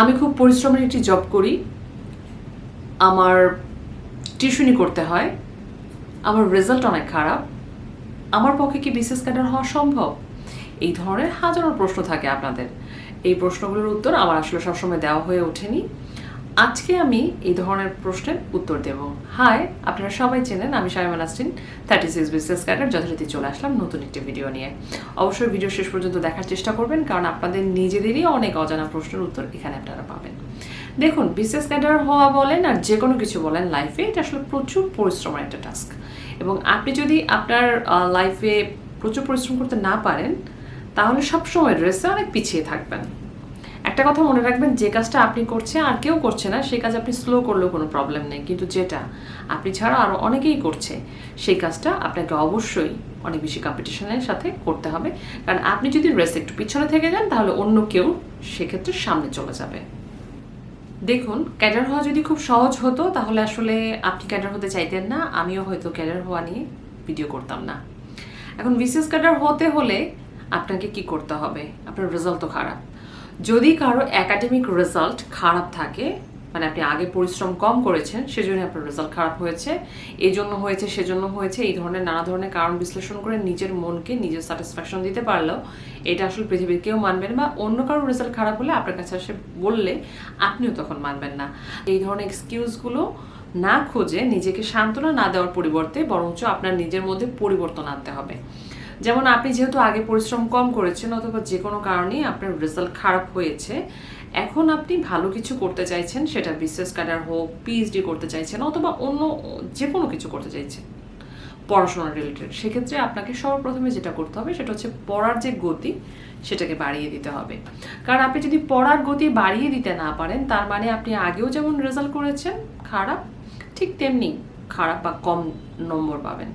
আমি খুব পরিশ্রমের একটি জব করি। আমার টিউশনি করতে হয়। আমার রেজাল্ট অনেক খারাপ। আমার পক্ষে কি বিসিএস ক্যাডার হওয়া সম্ভব? এই ধরনের হাজারো প্রশ্ন থাকে আপনাদের। এই প্রশ্নগুলোর উত্তর আমার আসলে সবসময় দেওয়া হয়ে ওঠেনি। আজকে আমি এই ধরনের প্রশ্নের উত্তর দেব। হাই, আপনারা সবাই চেনেন, আমি শাইমান আসটিন থার্টি সিক্স বিসিএস ক্যাডার যথারীতি চলে আসলাম নতুন একটি ভিডিও নিয়ে। অবশ্যই ভিডিও শেষ পর্যন্ত দেখার চেষ্টা করবেন, কারণ আপনাদের নিজেদেরই অনেক অজানা প্রশ্নের উত্তর এখানে আপনারা পাবেন। দেখুন বিসিএস ক্যাডার হওয়া বলেন আর যে কোনো কিছু বলেন লাইফে এটা আসলে প্রচুর পরিশ্রমের একটা টাস্ক এবং আপনি যদি আপনার লাইফে প্রচুর পরিশ্রম করতে না পারেন, তাহলে সবসময় রেসে অনেক পিছিয়ে থাকবেন। একটা কথা মনে রাখবেন, যে কাজটা আপনি করছেন আর কেউ করছে না, সেই কাজ আপনি স্লো করলেও কোনো প্রবলেম নেই। কিন্তু যেটা আপনি ছাড়া আরও অনেকেই করছে, সেই কাজটা আপনাকে অবশ্যই অনেক বেশি কম্পিটিশনের সাথে করতে হবে। কারণ আপনি যদি রেস একটু পিছনে থেকে যান, তাহলে অন্য কেউ সেক্ষেত্রে সামনে চলে যাবে। দেখুন ক্যাডার হওয়া যদি খুব সহজ হতো, তাহলে আসলে আপনি ক্যাডার হতে চাইতেন না, আমিও হয়তো ক্যাডার হওয়া নিয়ে ভিডিও করতাম না। এখন বিসিএস ক্যাডার হতে হলে আপনাকে কি করতে হবে? আপনার রেজাল্ট তো খারাপ। যদি কারও একাডেমিক রেজাল্ট খারাপ থাকে মানে আপনি আগে পরিশ্রম কম করেছেন সেজন্য আপনার রেজাল্ট খারাপ হয়েছে এই জন্য হয়েছে, সেজন্য হয়েছে, এই ধরনের নানা ধরনের কারণ বিশ্লেষণ করে নিজের মনকে নিজের স্যাটিসফ্যাকশন দিতে পারলেও এটা আসলে পৃথিবীর কেউ মানবেন বা অন্য কারও রেজাল্ট খারাপ হলে আপনার কাছে এসে বললে আপনিও তখন মানবেন না। এই ধরনের এক্সকিউজগুলো না খুঁজে নিজেকে সান্ত্বনা না দেওয়ার পরিবর্তে বরঞ্চ আপনার নিজের মধ্যে পরিবর্তন আনতে হবে। যেমন আপনি যেহেতু আগে পরিশ্রম কম করেছেন অথবা যে কোনো কারণেই আপনার রেজাল্ট খারাপ হয়েছে, এখন আপনি ভালো কিছু করতে চাইছেন, সেটা বিসিএস ক্যাডার হোক পিএইচডি করতে চাইছেন অথবা অন্য যে কোনো কিছু করতে চাইছেন, পড়াশোনা রিলেটেড সেক্ষেত্রে আপনাকে সর্বপ্রথমে যেটা করতে হবে সেটা হচ্ছে পড়ার যে গতি, সেটাকে বাড়িয়ে দিতে হবে। কারণ আপনি যদি পড়ার গতি বাড়িয়ে দিতে না পারেন, তার মানে আপনি আগেও যেমন রেজাল্ট করেছেন, খারাপ, ঠিক তেমনি খারাপ বা কম নম্বর পাবেন।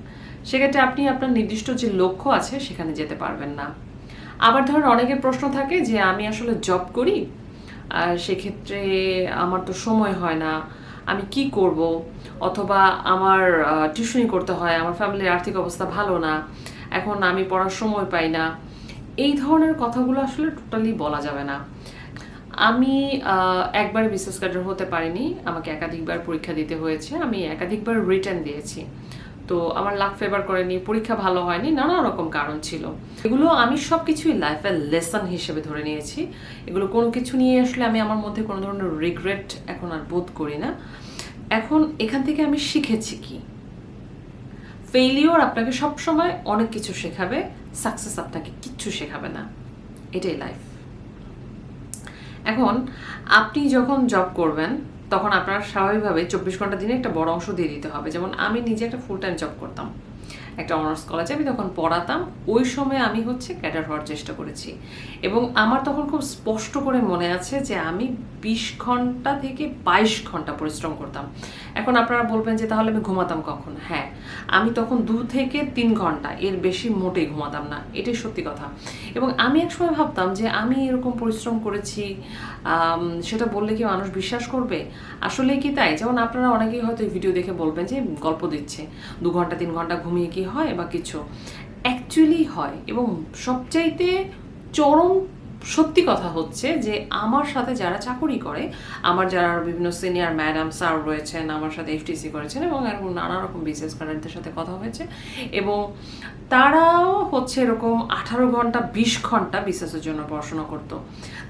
সেক্ষেত্রে আপনি আপনার নির্দিষ্ট যে লক্ষ্য আছে সেখানে যেতে পারবেন না। আবার ধরেন অনেকের প্রশ্ন থাকে যে, আমি আসলে জব করি? আর সেক্ষেত্রে আমার তো সময় হয় না। আমি কি করব? অথবা আমার টিউশনি করতে হয়, আমার ফ্যামিলির আর্থিক অবস্থা ভালো না। এখন আমি পড়ার সময় পাই না। এই ধরনের কথাগুলো আসলে টোটালি বলা যাবে না। আমি একবার বিশেষ ক্যাডার হতে পারিনি। আমাকে একাধিকবার পরীক্ষা দিতে হয়েছে। আমি একাধিকবার রিটার্ন দিয়েছি। তো আমার লাক ফেভার করেনি, পরীক্ষা ভালো হয়নি, নানা রকম কারণ ছিল। এগুলো আমি সব কিছুই লাইফের লেসন হিসেবে ধরে নিয়েছি। এগুলো কোনো কিছু নিয়ে আসলে আমি আমার মধ্যে কোনো ধরনের রিগ্রেট এখন আর বোধ করি না। এখন এখান থেকে আমি শিখেছি কি? ফেইলিওর আপনাকে সবসময় অনেক কিছু শেখাবে সাকসেস আপনাকে কিচ্ছু শেখাবে না। এটাই লাইফ এখন আপনি যখন জব করবেন তখন আপনার স্বাভাবিকভাবে চব্বিশ ঘণ্টা দিনে একটা বড় অংশ দিয়ে দিতে হবে। যেমন আমি নিজে একটা ফুল টাইম জব করতাম। একটা অনার্স কলেজে আমি তখন পড়াতাম। ওই সময় আমি হচ্ছে ক্যাডার হওয়ার চেষ্টা করেছি। এবং আমার তখন খুব স্পষ্ট করে মনে আছে যে আমি বিশ ঘণ্টা থেকে বাইশ ঘণ্টা পরিশ্রম করতাম। এখন আপনারা বলবেন যে তাহলে আমি ঘুমাতাম কখন? হ্যাঁ। আমি তখন দু থেকে তিন ঘণ্টা এর বেশি মোটেই ঘুমাতাম না, এটাই সত্যি কথা। এবং আমি একসময় ভাবতাম যে আমি এরকম পরিশ্রম করেছি সেটা বললে কি মানুষ বিশ্বাস করবে? আসলে কি তাই? যেমন আপনারা অনেকেই হয়তো ভিডিও দেখে বলবেন যে গল্প দিচ্ছে, দু ঘণ্টা, তিন ঘণ্টা ঘুমিয়ে কি হয় বা কিছু। অ্যাকচুয়ালি হয় এবং সবচাইতে চরম সত্যি কথা হচ্ছে যে আমার সাথে যারা চাকরি করে, আমার যারা বিভিন্ন সিনিয়র ম্যাডাম স্যার রয়েছেন, আমার সাথে এফটিসি করেছেন এবং এরকম নানা রকম বিজনেস কারেন্টদের সাথে কথা হয়েছে এবং তারাও হচ্ছে এরকম আঠারো ঘণ্টা, বিশ ঘণ্টা বিসিএসের জন্য পড়াশোনা করতো।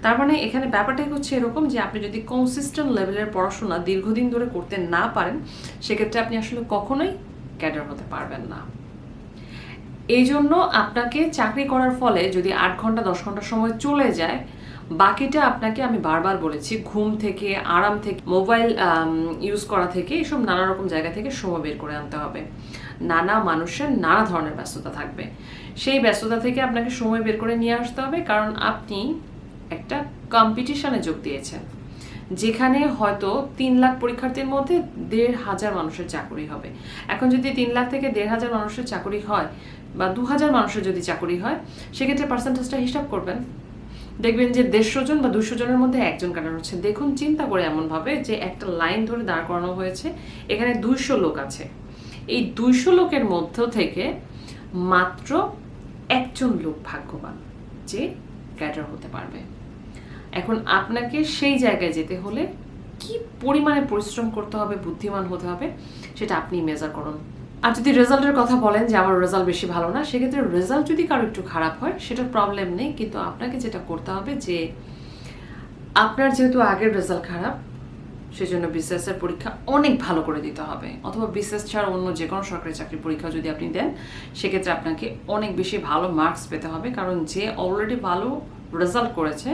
তার মানে এখানে ব্যাপারটাই হচ্ছে এরকম যে আপনি যদি কনসিস্টেন্ট লেভেলের পড়াশোনা দীর্ঘদিন ধরে করতে না পারেন, সেক্ষেত্রে আপনি আসলে কখনোই ক্যাডার হতে পারবেন না। এই জন্য আপনাকে চাকরি করার ফলে যদি আট ঘণ্টা, দশ ঘণ্টা সময় চলে যায়, বাকিটা আপনাকে আমি বারবার বলেছি, ঘুম থেকে, আরাম থেকে, মোবাইল ইউজ করা থেকে, এসব নানা রকম জায়গা থেকে সময় বের করে আনতে হবে। নানা মানুষের নানা ধরনের ব্যস্ততা থাকবে। সেই ব্যস্ততা থেকে আপনাকে সময় বের করে নিয়ে আসতে হবে, কারণ আপনি একটা কম্পিটিশনে যোগ দিয়েছেন, যেখানে হয়তো তিন লাখ পরীক্ষার্থীর মধ্যে দেড় হাজার মানুষের চাকরি হবে। এখন যদি তিন লাখ থেকে দেড় হাজার মানুষের চাকরি হয় বা দু হাজার মানুষের যদি চাকরি হয়, সেক্ষেত্রে পার্সেন্টেজটা হিসাব করবেন। দেখবেন যে দেড়শো জন বা দুশো জনের মধ্যে একজন কাটার হচ্ছে। দেখুন, চিন্তা করে এমনভাবে যে একটা লাইন ধরে দাঁড় করানো হয়েছে, এখানে দুইশো লোক আছে। এই দুইশো লোকের মধ্য থেকে মাত্র একজন লোক ভাগ্যবান যে ক্যাডার হতে পারবে। এখন আপনাকে সেই জায়গায় যেতে হলে কি পরিমাণে পরিশ্রম করতে হবে, বুদ্ধিমান হতে হবে, সেটা আপনি মেজার করুন। আর যদি রেজাল্টের কথা বলেন যে আমার রেজাল্ট বেশি ভালো না, সেক্ষেত্রে রেজাল্ট যদি কারও একটু খারাপ হয়, সেটার প্রবলেম নেই। কিন্তু আপনাকে যেটা করতে হবে যে, আপনার যেহেতু আগের রেজাল্ট খারাপ, সেজন্য বিসিএস এর পরীক্ষা অনেক ভালো করে দিতে হবে। অথবা বিসিএস ছাড়া অন্য যে কোনো সরকারি চাকরির পরীক্ষা যদি আপনি দেন, সেক্ষেত্রে আপনাকে অনেক বেশি ভালো মার্কস পেতে হবে। কারণ যে অলরেডি ভালো রেজাল্ট করেছে,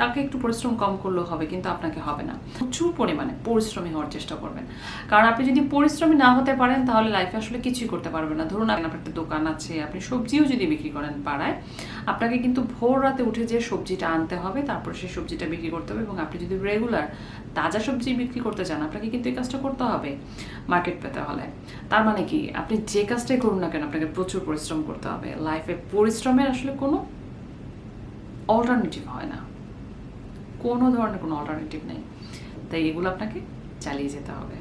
তাকে একটু পরিশ্রম কম করলেও হবে, কিন্তু আপনাকে হবে না। প্রচুর পরিমাণে পরিশ্রমী হওয়ার চেষ্টা করবেন। কারণ আপনি যদি পরিশ্রমী না হতে পারেন, তাহলে লাইফে আসলে কিছুই করতে পারবেন না। ধরুন আপনার একটা দোকান আছে, আপনি সবজিও যদি বিক্রি করেন পাড়ায়, আপনাকে কিন্তু ভোর রাতে উঠে যে সবজিটা আনতে হবে, তারপর সেই সবজিটা বিক্রি করতে হবে এবং আপনি যদি রেগুলার তাজা সবজি বিক্রি করতে চান, আপনাকে কিন্তু এই কাজটা করতে হবে মার্কেট পেতে হলে। তার মানে কি? আপনি যে কাজটাই করুন না কেন, আপনাকে প্রচুর পরিশ্রম করতে হবে। লাইফে পরিশ্রমের আসলে কোনো অল্টারনেটিভ হয় না। কোনো ধরনের কোনো অল্টারনেটিভ নেই। তাই এগুলো আপনাকে চালিয়ে যেতে হবে।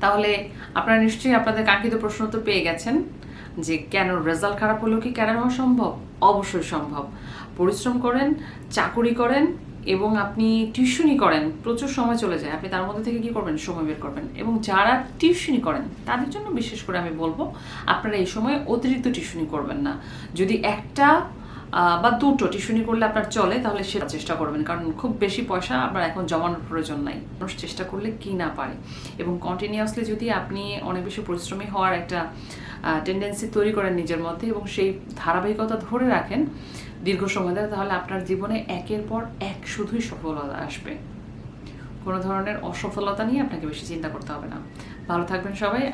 তাহলে আপনারা নিশ্চয়ই আপনাদের কাঙ্ক্ষিত প্রশ্ন তো পেয়ে গেছেন যে কেন রেজাল্ট খারাপ হলেও কি কেন হওয়া সম্ভব? অবশ্যই সম্ভব। পরিশ্রম করেন, চাকুরি করেন এবং আপনি টিউশনি করেন। প্রচুর সময় চলে যায়। আপনি তার মধ্যে থেকে কি করবেন? সময় বের করবেন। এবং যারা টিউশনি করেন, তাদের জন্য বিশেষ করে আমি বলব, আপনারা এই সময় অতিরিক্ত টিউশনি করবেন না। যদি একটা বা দুটো টিউশনি করলে আপনার চলে, তাহলে সেটা চেষ্টা করবেন। কারণ খুব বেশি পয়সা আপনার এখন জমানোর প্রয়োজন নাই। মানুষ চেষ্টা করলে কি না পারে। এবং কন্টিনিউয়াসলি যদি আপনি অনেক বেশি পরিশ্রমী হওয়ার একটা টেন্ডেন্সি তৈরি করেন নিজের মধ্যে এবং সেই ধারাবাহিকতা ধরে রাখেন দীর্ঘ সময় ধরে, তাহলে আপনার জীবনে একের পর এক শুধুই সফলতা আসবে। কোনো ধরনের অসফলতা নিয়ে আপনাকে বেশি চিন্তা করতে হবে না। ভালো থাকবেন সবাই।